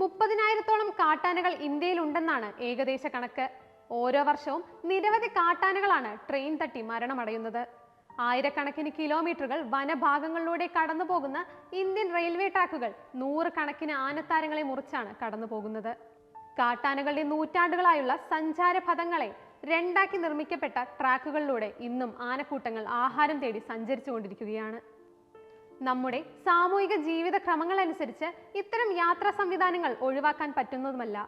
മുപ്പതിനായിരത്തോളം കാട്ടാനകൾ ഇന്ത്യയിൽ ഉണ്ടെന്നാണ് ഏകദേശ കണക്ക്. ഓരോ വർഷവും നിരവധി കാട്ടാനകളാണ് ട്രെയിൻ തട്ടി മരണമടയുന്നത്. ആയിരക്കണക്കിന് കിലോമീറ്ററുകൾ വനഭാഗങ്ങളിലൂടെ കടന്നു പോകുന്ന ഇന്ത്യൻ റെയിൽവേ ട്രാക്കുകൾ നൂറുകണക്കിന് ആനത്താരങ്ങളെ മുറിച്ചാണ് കടന്നു പോകുന്നത് കാട്ടാനകളുടെ നൂറ്റാണ്ടുകളായുള്ള സഞ്ചാരപഥങ്ങളെ രണ്ടാക്കി നിർമ്മിക്കപ്പെട്ട ട്രാക്കുകളിലൂടെ ഇന്നും ആനക്കൂട്ടങ്ങൾ ആഹാരം തേടി സഞ്ചരിച്ചുകൊണ്ടിരിക്കുകയാണ്. നമ്മുടെ സാമൂഹിക ജീവിത ക്രമങ്ങൾ അനുസരിച്ച് ഇത്തരം യാത്രാ സംവിധാനങ്ങൾ ഒഴിവാക്കാൻ പറ്റുന്നതുമല്ല.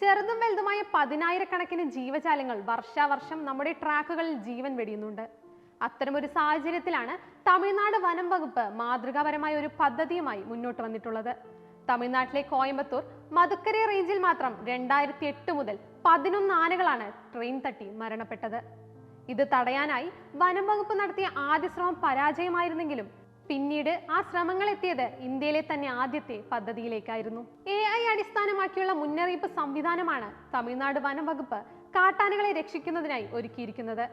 ചെറുതും വലുതുമായ പതിനായിരക്കണക്കിന് ജീവജാലങ്ങൾ വർഷാവർഷം നമ്മുടെ ട്രാക്കുകളിൽ ജീവൻ വെടിയുന്നുണ്ട്. അത്തരമൊരു സാഹചര്യത്തിലാണ് തമിഴ്നാട് വനം വകുപ്പ് മാതൃകാപരമായ ഒരു പദ്ധതിയുമായി മുന്നോട്ട് വന്നിട്ടുള്ളത്. തമിഴ്നാട്ടിലെ കോയമ്പത്തൂർ മധുക്കരി റേഞ്ചിൽ മാത്രം രണ്ടായിരത്തി എട്ട് മുതൽ പതിനൊന്ന് ആനകളാണ് ട്രെയിൻ തട്ടി മരണപ്പെട്ടത്. ഇത് തടയാനായി വനം വകുപ്പ് നടത്തിയ ആദ്യ ശ്രമം പരാജയമായിരുന്നെങ്കിലും പിന്നീട് ആ ശ്രമങ്ങൾ എത്തിയത് ഇന്ത്യയിലെ തന്നെ ആദ്യത്തെ പദ്ധതിയിലേക്കായിരുന്നു. എ ഐ അടിസ്ഥാനമാക്കിയുള്ള മുന്നറിയിപ്പ് സംവിധാനമാണ് തമിഴ്നാട് വനം വകുപ്പ് കാട്ടാനകളെ രക്ഷിക്കുന്നതിനായി ഒരുക്കിയിരിക്കുന്നത്.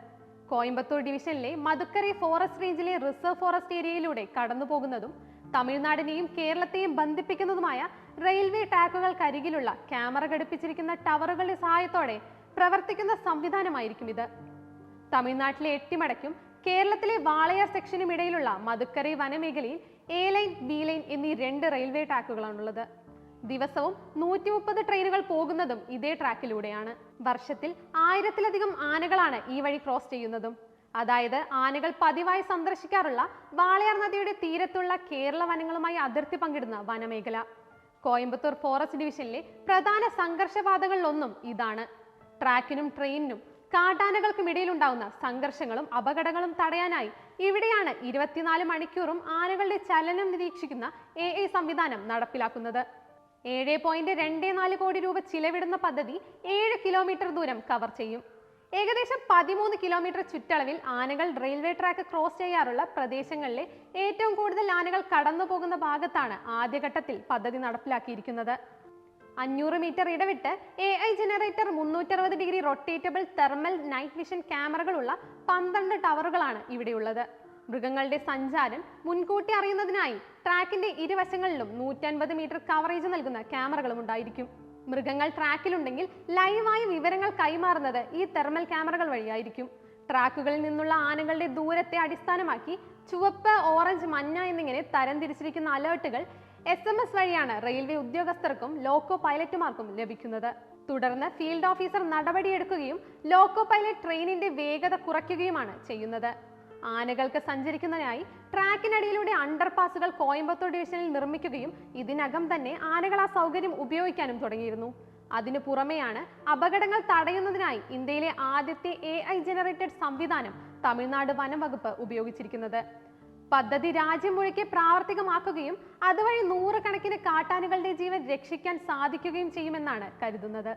കോയമ്പത്തൂർ ഡിവിഷനിലെ മധുക്കരി ഫോറസ്റ്റ് റേഞ്ചിലെ റിസർവ് ഫോറസ്റ്റ് ഏരിയയിലൂടെ കടന്നു പോകുന്നതും തമിഴ്നാടിനെയും കേരളത്തെയും ബന്ധിപ്പിക്കുന്നതുമായ റെയിൽവേ ട്രാക്കുകൾക്കരികിലുള്ള ക്യാമറ ഘടിപ്പിച്ചിരിക്കുന്ന ടവറുകളുടെ സഹായത്തോടെ പ്രവർത്തിക്കുന്ന സംവിധാനമായിരിക്കും ഇത്. തമിഴ്നാട്ടിലെ എട്ടിമടയ്ക്കും കേരളത്തിലെ വാളയാർ സെക്ഷനും ഇടയിലുള്ള മധുക്കരൈ വനമേഖലയിൽ എ ലൈൻ ബി ലൈൻ എന്നീ രണ്ട് റെയിൽവേ ട്രാക്കുകളാണുള്ളത്. ദിവസവും നൂറ്റി മുപ്പത് ട്രെയിനുകൾ പോകുന്നതും ഇതേ ട്രാക്കിലൂടെയാണ്. വർഷത്തിൽ ആയിരത്തിലധികം ആനകളാണ് ഈ വഴി ക്രോസ് ചെയ്യുന്നതും. അതായത് ആനകൾ പതിവായി സന്ദർശിക്കാറുള്ള വാളയാർ നദിയുടെ തീരത്തുള്ള കേരള വനങ്ങളുമായി അതിർത്തി പങ്കിടുന്ന വനമേഖല. കോയമ്പത്തൂർ ഫോറസ്റ്റ് ഡിവിഷനിലെ പ്രധാന സംഘർഷപാതകളിലൊന്നും ഇതാണ്. ട്രാക്കിനും ട്രെയിനിനും കാട്ടാനകൾക്കും ഇടയിലുണ്ടാവുന്ന സംഘർഷങ്ങളും അപകടങ്ങളും തടയാനായി ഇവിടെയാണ് ഇരുപത്തിനാല് മണിക്കൂറും ആനകളുടെ ചലനം നിരീക്ഷിക്കുന്ന എ സംവിധാനം നടപ്പിലാക്കുന്നത്. ഏഴ് പോയിന്റ് രണ്ട് നാല് കോടി രൂപ ചിലവിടുന്ന പദ്ധതി ഏഴ് കിലോമീറ്റർ ദൂരം കവർ ചെയ്യും. ഏകദേശം പതിമൂന്ന് കിലോമീറ്റർ ചുറ്റളവിൽ ആനകൾ റെയിൽവേ ട്രാക്ക് ക്രോസ് ചെയ്യാറുള്ള പ്രദേശങ്ങളിലെ ഏറ്റവും കൂടുതൽ ആനകൾ കടന്നു പോകുന്ന ഭാഗത്താണ് ആദ്യഘട്ടത്തിൽ പദ്ധതി നടപ്പിലാക്കിയിരിക്കുന്നത്. അഞ്ഞൂറ് മീറ്റർ ഇടവിട്ട് A I generator മുന്നൂറ്ററുപത് degree rotatable thermal night vision ക്യാമറകളുള്ള പന്ത്രണ്ട് ടവറുകളാണ് ഇവിടെയുള്ളത്. മൃഗങ്ങളുടെ സഞ്ചാരം മുൻകൂട്ടി അറിയുന്നതിനായി ട്രാക്കിന്റെ ഇരുവശങ്ങളിലും നൂറ്റൻപത് മീറ്റർ കവറേജ് നൽകുന്ന ക്യാമറകളും ഉണ്ടായിരിക്കും. മൃഗങ്ങൾ ട്രാക്കിലുണ്ടെങ്കിൽ ലൈവായി വിവരങ്ങൾ കൈമാറുന്നത് ഈ തെർമൽ ക്യാമറകൾ വഴിയായിരിക്കും. ട്രാക്കുകളിൽ നിന്നുള്ള ആനകളുടെ ദൂരത്തെ അടിസ്ഥാനമാക്കി ചുവപ്പ് ഓറഞ്ച് മഞ്ഞ എന്നിങ്ങനെ തരംതിരിച്ചിരിക്കുന്ന അലേർട്ടുകൾ എസ് എം എസ് വഴിയാണ് റെയിൽവേ ഉദ്യോഗസ്ഥർക്കും ലോക്കോ പൈലറ്റുമാർക്കും ലഭിക്കുന്നത്. തുടർന്ന് ഫീൽഡ് ഓഫീസർ നടപടിയെടുക്കുകയും ലോക്കോ പൈലറ്റ് ട്രെയിനിന്റെ വേഗത കുറയ്ക്കുകയുമാണ് ചെയ്യുന്നത്. ആനകൾക്ക് സഞ്ചരിക്കുന്നതിനായി ട്രാക്കിനടിയിലൂടെ അണ്ടർപാസുകൾ കോയമ്പത്തൂർ ഡിവിഷനിൽ നിർമ്മിക്കുകയും ഇതിനകം തന്നെ ആനകൾ ആ സൗകര്യം ഉപയോഗിക്കാനും തുടങ്ങിയിരുന്നു. അതിനു പുറമെയാണ് അപകടങ്ങൾ തടയുന്നതിനായി ഇന്ത്യയിലെ ആദ്യത്തെ എ ഐ ജനറേറ്റഡ് സംവിധാനം തമിഴ്നാട് വനം വകുപ്പ് ഉപയോഗിച്ചിരിക്കുന്നത്. പദ്ധതി രാജ്യം മുഴുക്കെ പ്രാവർത്തികമാക്കുകയും അതുവഴി നൂറുകണക്കിന് കാട്ടാനുകളുടെ ജീവൻ രക്ഷിക്കാൻ സാധിക്കുകയും ചെയ്യുമെന്നാണ് കരുതുന്നത്.